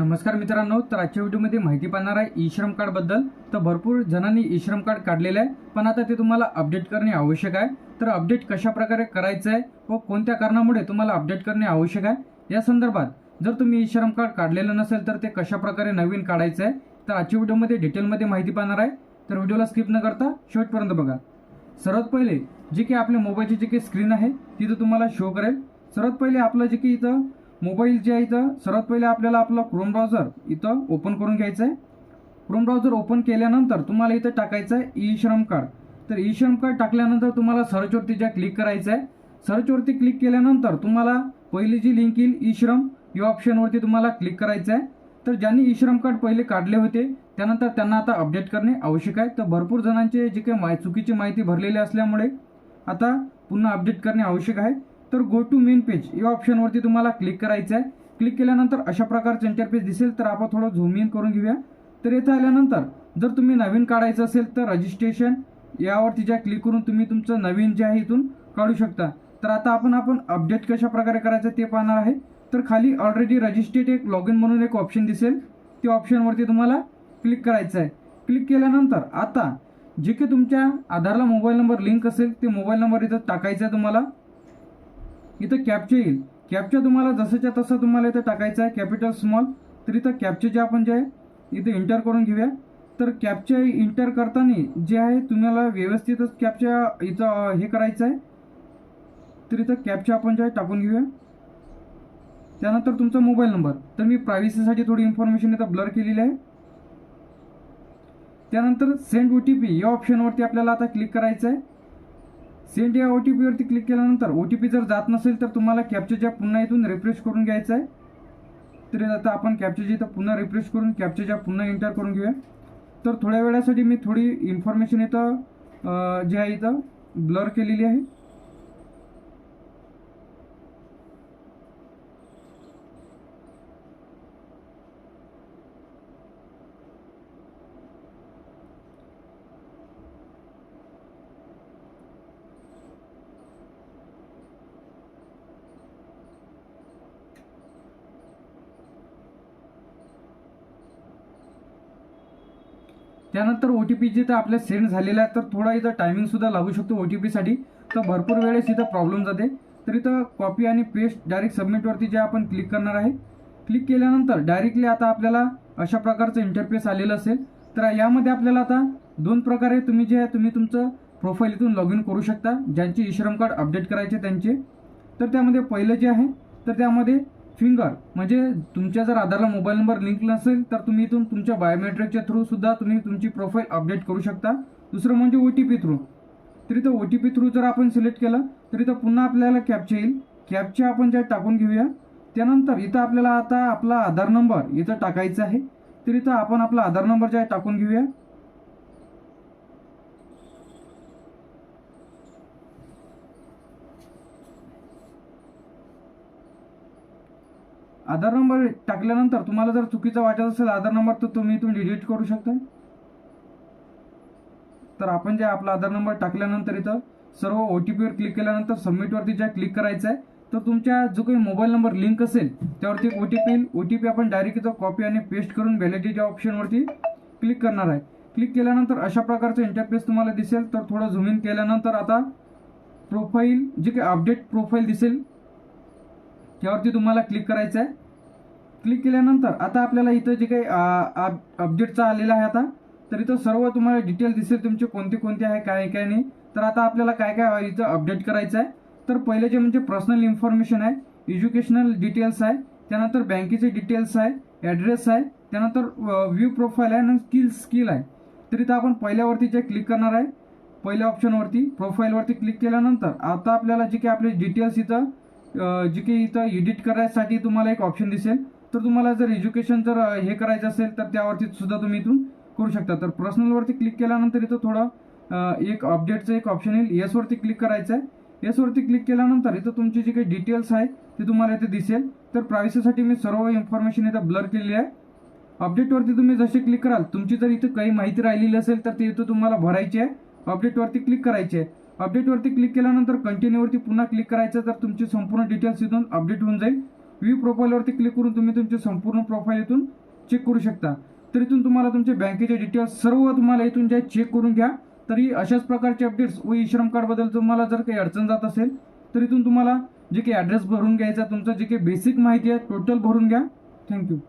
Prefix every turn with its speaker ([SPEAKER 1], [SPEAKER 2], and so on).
[SPEAKER 1] नमस्कार मित्रांनो तर आजच्या व्हिडिओमध्ये माहिती पाहणार आहे ई श्रम कार्डबद्दल तर भरपूर जणांनी ई श्रम कार्ड काढलेलं आहे पण आता ते तुम्हाला अपडेट करणे आवश्यक आहे. तर अपडेट कशा प्रकारे करायचं आहे व कोणत्या कारणामुळे तुम्हाला अपडेट करणे आवश्यक आहे या संदर्भात जर तुम्ही ई श्रम कार्ड काढलेलं नसेल तर ते कशा प्रकारे नवीन काढायचं आहे तर आजच्या व्हिडिओमध्ये डिटेलमध्ये माहिती पाहणार आहे. तर व्हिडिओला स्किप न करता शेवटपर्यंत बघा. सर्वात पहिले जे काही आपल्या मोबाईलची जे काही स्क्रीन आहे तिथं तुम्हाला शो करेल. सर्वात पहिले आपलं जे की इथं मोबाईल जे आहे इथं सर्वात पहिले आपल्याला आपलं क्रोम ब्राउझर इथं ओपन करून घ्यायचं आहे क्रोम ब्राउझर ओपन केल्यानंतर तुम्हाला इथं टाकायचं आहे ई श्रम कार्ड तर ई श्रम कार्ड टाकल्यानंतर तुम्हाला सर्चवरती ज्या क्लिक करायचं आहे सर्चवरती क्लिक केल्यानंतर तुम्हाला पहिली जी लिंक येईल ई श्रम या ऑप्शनवरती तुम्हाला क्लिक करायचं आहे तर ज्यांनी ई श्रम कार्ड पहिले काढले होते त्यानंतर त्यांना आता अपडेट करणे आवश्यक आहे. तर भरपूर जणांचे जे काही माय चुकीची माहिती भरलेली असल्यामुळे आता पुन्हा अपडेट करणे आवश्यक आहे. तर गो टू मेन पेज या ऑप्शनवरती तुम्हाला क्लिक करायचं आहे. क्लिक केल्यानंतर अशा प्रकारचं इंटरफेस दिसेल तर आपण थोडं झूम इन करून घेऊया. तर येथे आल्यानंतर जर तुम्ही नवीन काढायचं असेल तर रजिस्ट्रेशन यावरती ज्या क्लिक करून तुम्ही तुमचं नवीन जे आहे इथून काढू शकता. तर आता आपण आपण अपडेट कशा प्रकारे करायचं ते पाहणार आहे. तर खाली ऑलरेडी रजिस्ट्रेड एक लॉग इन म्हणून एक ऑप्शन दिसेल. त्या ऑप्शनवरती तुम्हाला क्लिक करायचं आहे. क्लिक केल्यानंतर आता जे काही तुमच्या आधारला मोबाईल नंबर लिंक असेल ते मोबाईल नंबर इथं टाकायचं आहे तुम्हाला. इथं कॅपचे येईल. कॅपच्या तुम्हाला जसंच्या तसं तुम्हाला इथं टाकायचं आहे. कॅपिटल स्मॉल तर इथं कॅपचे जे आपण जे आहे इथं इंटर करून घेऊया. तर कॅपचे इंटर करताना जे आहे तुम्हाला व्यवस्थितच कॅपच्या इथं हे करायचं आहे. तर इथं कॅपचे आपण जे आहे टाकून घेऊया. त्यानंतर तुमचा मोबाईल नंबर तर मी प्रायव्हसीसाठी थोडी इन्फॉर्मेशन इथं ब्लर केलेली आहे. त्यानंतर सेंड ओ टी पी या ऑप्शनवरती आपल्याला आता क्लिक करायचं आहे. सेंड या ओ टी पीवरती क्लिक केल्यानंतर ओ टी पी जर जात नसेल तर तुम्हाला कॅप्चरच्या पुन्हा इथून रिफ्रेश करून घ्यायचं आहे. तर आता आपण कॅप्चरच्या इथं पुन्हा रिफ्रेश करून कॅप्चरच्या पुन्हा एंटर करून घेऊया. तर थोड्या वेळासाठी मी थोडी इन्फॉर्मेशन इथं जे आहे इथं ब्लर केलेली आहे. त्यानंतर ओ टी पी जिथं आपल्या सेंड झालेला आहे तर थोडा इथं टायमिंगसुद्धा लागू शकतो ओ टी पीसाठी तर भरपूर वेळेस इथं प्रॉब्लेम जाते. तर इथं कॉपी आणि पेस्ट डायरेक्ट सबमिटवरती जे आपण क्लिक करणार आहे क्लिक केल्यानंतर डायरेक्टली आता आपल्याला अशा प्रकारचं इंटरफेस आलेलं असेल. तर यामध्ये आपल्याला आता दोन प्रकारे तुम्ही जे आहे तुम्ही तुमचं प्रोफाईल इथून लॉग इन करू शकता. ज्यांचे ई श्रम कार्ड अपडेट करायचे त्यांचे. तर त्यामध्ये पहिलं जे आहे तर त्यामध्ये फिंगर म्हणजे तुमच्या जर आधारला मोबाईल नंबर लिंक नसेल तर तुम्ही इथून तुमच्या बायोमेट्रिकच्या थ्रू सुद्धा तुम्ही तुमची प्रोफाईल अपडेट करू शकता. दुसरं म्हणजे ओ टी पी थ्रू तर इथं ओ टी पी थ्रू जर आपण सिलेक्ट केलं तर इथं पुन्हा आपल्याला कॅपचे येईल. कॅपचे आपण ज्या टाकून घेऊया. त्यानंतर इथं आपल्याला आता आपला आधार नंबर इथं टाकायचा आहे. तर इथं आपण आपला आधार नंबर जे आहे टाकून घेऊया. आधार नंबर टाकल्यानंतर तुम्हाला जर चुकीचा वाटत असेल आधार नंबर तर तुम्ही इथून डिलीट करू शकता. तर आपण जे आपला आधार नंबर टाकल्यानंतर इथं सर्व ओ टी पीवर क्लिक केल्यानंतर सबमिटवरती ज्या क्लिक करायचं आहे तर तुमच्या जो काही मोबाईल नंबर लिंक असेल त्यावरती एक ओ टी पी येईल. ओ टी पी आपण डायरेक्ट इथं कॉपी आणि पेस्ट करून व्हॅलिडिटी ऑप्शनवरती क्लिक करणार आहे. क्लिक केल्यानंतर अशा प्रकारचं इंटरफेस तुम्हाला दिसेल. तर थोडं झूम इन केल्यानंतर आता प्रोफाईल जे काही अपडेट प्रोफाईल दिसेल त्यावरती तुम्हाला क्लिक करायचं आहे क्लिक केल्यानंतर आता आपल्याला इथं जे काही अपडेटचा आलेला आहे आता तर इथं सर्व तुम्हाला डिटेल दिसेल तुमचे कोणते कोणते आहे काय काय नाही. तर आता आपल्याला काय काय इथं अपडेट करायचं आहे तर पहिले जे म्हणजे पर्सनल इन्फॉर्मेशन आहे एज्युकेशनल डिटेल्स आहे त्यानंतर बँकेचे डिटेल्स आहे ॲड्रेस आहे त्यानंतर व्ह्यू प्रोफाईल आहे आणि स्किल स्किल आहे. तर इथं आपण पहिल्यावरती जे क्लिक करणार आहे पहिल्या ऑप्शनवरती प्रोफाईलवरती क्लिक केल्यानंतर आता आपल्याला जे काही आपले डिटेल्स इथं जे काही इथं एडिट करायसाठी तुम्हाला एक ऑप्शन दिसेल. तर तुम्हाला जर एज्युकेशन जर हे करायचं असेल तर त्यावरती सुद्धा तुम्ही इथून करू शकता. तर पर्सनलवरती क्लिक केल्यानंतर इथं थोडं एक अपडेटचं एक ऑप्शन येईल. येसवरती क्लिक करायचं आहे येसवरती क्लिक केल्यानंतर इथं तुमची जी काही डिटेल्स आहे ते तुम्हाला इथे दिसेल. तर प्रायव्हसीसाठी मी सर्व इन्फॉर्मेशन इथं ब्लर केलेली आहे. अपडेटवरती तुम्ही जसे क्लिक कराल तुमची जर इथं काही माहिती राहिलेली असेल तर ते इथं तुम्हाला भरायची आहे. अपडेटवरती क्लिक करायची आहे. अपडेटवरती क्लिक केल्यानंतर कंटिन्यूवरती पुन्हा क्लिक करायचं तर तुमची संपूर्ण डिटेल्स इथून अपडेट होऊन जाईल. व्ह्यू प्रोफाईलवरती क्लिक करून तुम्ही तुमचे संपूर्ण प्रोफाईल इथून चेक करू शकता. तर इथून तुम्हाला तुमचे बँकेचे डिटेल्स सर्व तुम्हाला इथून जे चेक करून घ्या. तरी अशाच प्रकारचे अपडेट्स व ई श्रम कार्डबद्दल तुम्हाला जर काही अडचण जात असेल तर इथून तुम्हाला जे काही ॲड्रेस भरून घ्यायचा तुमचं जे काही बेसिक माहिती आहे टोटल भरून घ्या. थँक्यू